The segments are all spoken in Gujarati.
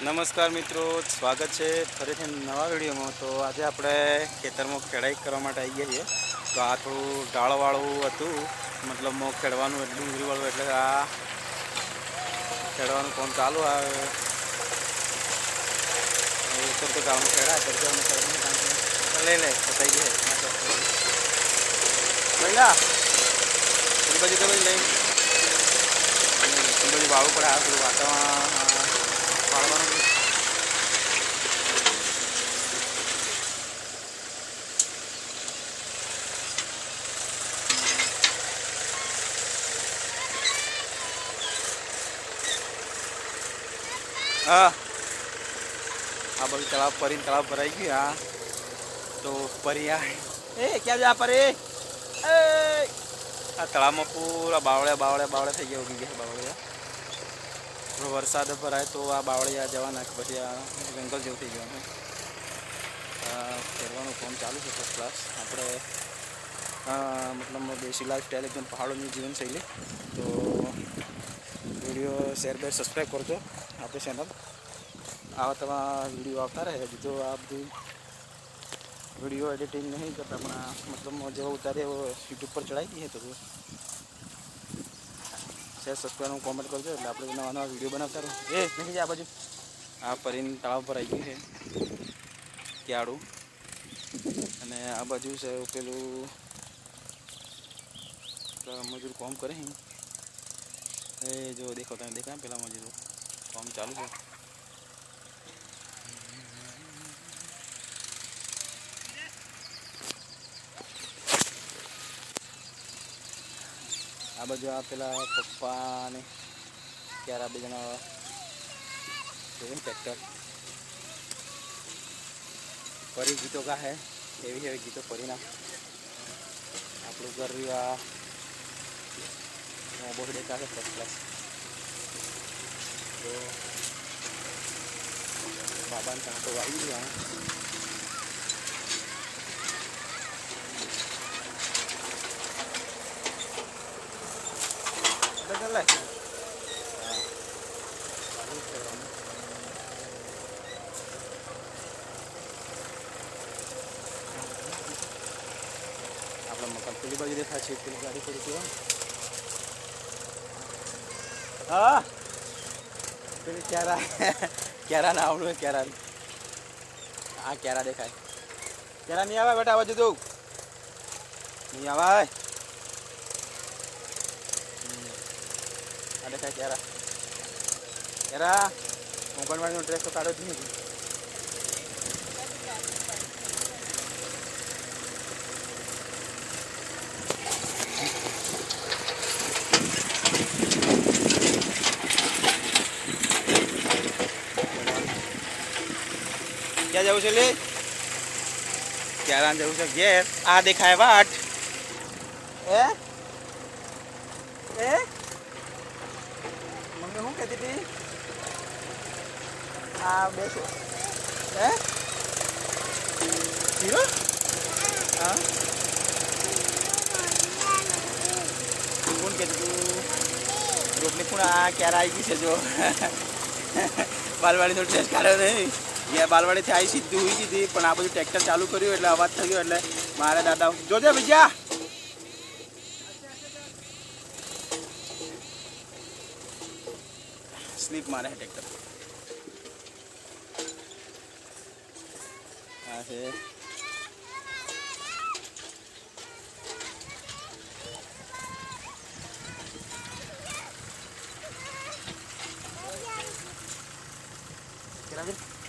નમસ્કાર મિત્રો, સ્વાગત છે ફરીથી નવા વિડીયોમાં. તો આજે આપણે ખેતરમાં ખેડાઈ કરવા માટે આવી ગયા છીએ. તો આ થોડું ઢાળવાળું હતું. મતલબમાં ખેડવાનું એટલું ડુંગળીવાળું, એટલે આ ખેડવાનું કોણ ચાલુ આવે. ઉપર તો ઢાળમાં ખેડા કરજો લઈ લે પતાઈ જાય. પહેલા બાજુ તો લઈ બધું વાળું પડે, આ થોડું વાતાવરણ હા. આ બધું તળાવ પરીને તળાવ ભરાઈ ગયું હા. તો પરી આ. એ ક્યાં જા પરી એ. આ તળાવમાં પૂરા બાવળ્યા બાવળ્યા બાવળ્યા થઈ ગયા ઉગી ગયા બાવળિયા. વરસાદ ભરાય તો આ બાવળિયા જવા નાખે પછી આ જંગલ જેવું થઈ જવાનું ફેરવાનું કામ ચાલુ છે ફર્સ્ટ ક્લાસ આપણે મતલબ દેશી લાઈફ સ્ટાઈલ એકદમ પહાડોની જીવનશૈલી. તો વીડિયો શેર બેર સબસ્ક્રાઈબ કરજો. આપણે ચેનલ આવા તમારા વીડિયો આવતા રહે. તો આ બધું વીડિયો એડિટિંગ નહીં કરતા, પણ મતલબ જેવો ઉતારે યુટ્યુબ પર ચડાવી દઈએ તો શેર સબસ્ક્રાઈબ કોમેન્ટ કરજો એટલે આપણે નવા નવા વીડિયો બનાવતા રહો. એ નહીં આ બાજુ. આ પરીન તળાવ પર આવી ગયું છે. ક્યાડું. અને આ બાજુ છે પેલું મજૂર કોમ કરે એ જો દેખો તમે દેખાય પેલા મજૂરો. કામ ચાલુ છે આ બાજુ આ પેલા પપ્પા ને ક્યારે આ બે જણા ટ્રેક્ટર ફરી ગીતો કા હે એવી એવી ગીતો ફરી ના આપણું ઘર રહ્યું આ બહુ દેખા છે ફર્સ્ટ ક્લાસ તો બાબાને કાંટો આવી ગયા ચાલ લે હા ચાલુ જ કરવાનું આપણા મકાન પેલી બાજુ દેખાય છે પેલી હા ક્યારા ક્યારા ના આવડું ક્યારા. હા ક્યારા દેખાય. ક્યારા નહીં આવે બેટા આ બાજુ તું? નહીં આવે. આ દેખાય ક્યારા. ક્યારા? અંગણવાડીનો ડ્રેસ તો કાઢો જ નહીં. ક્યાં જવું છે લે? ક્યાં જવું છે? ઘેર. આ દેખાય વાટ. એ એ મમ્મી શું કહેતી હતી? આ બેસો. હે? હીરો? હા? કોણ કહેતું તું? રોટલી પણ આ ક્યારે આવી ગઈ છે જો? બાલવાડીનો ડ્રેસ કાઢ્યો નહીં. યા બાલવાડીથી આવી સીધી હોઈ દીધી પણ આ બધું ટ્રેક્ટર ચાલુ કર્યું એટલે અવાજ થઈ ગયો એટલે મારે દાદા જોજે ભૈયા સ્લીપ મારે છે ટ્રેક્ટર આ છે. કેરા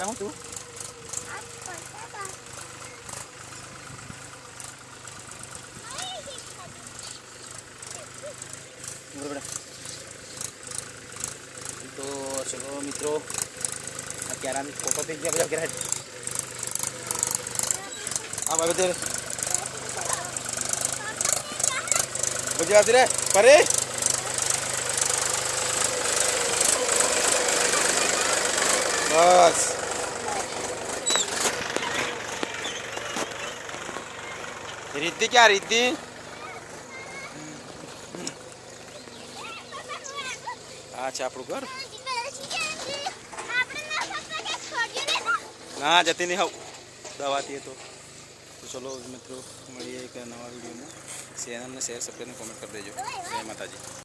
બેન કેરા હું તું બરોબર તો ચલો મિત્રો આ ક્યારાની ફોટો થઈ ગયા બધા ગ્રેડ આ બાબતે ગુજરાતી રે પરે બસ રીતિ ક્યાં રીતિ આ છે આપણું ઘર ના પપ્પા કે છોડ્યું ને ના જતી નહીં હવ દવાતી તો તો ચલો મિત્રો મળીએ એક નવા વિડીયોમાં ચેનલને શેર સબસ્ક્રાઈબ કોમેન્ટ કરી દેજો જય માતાજી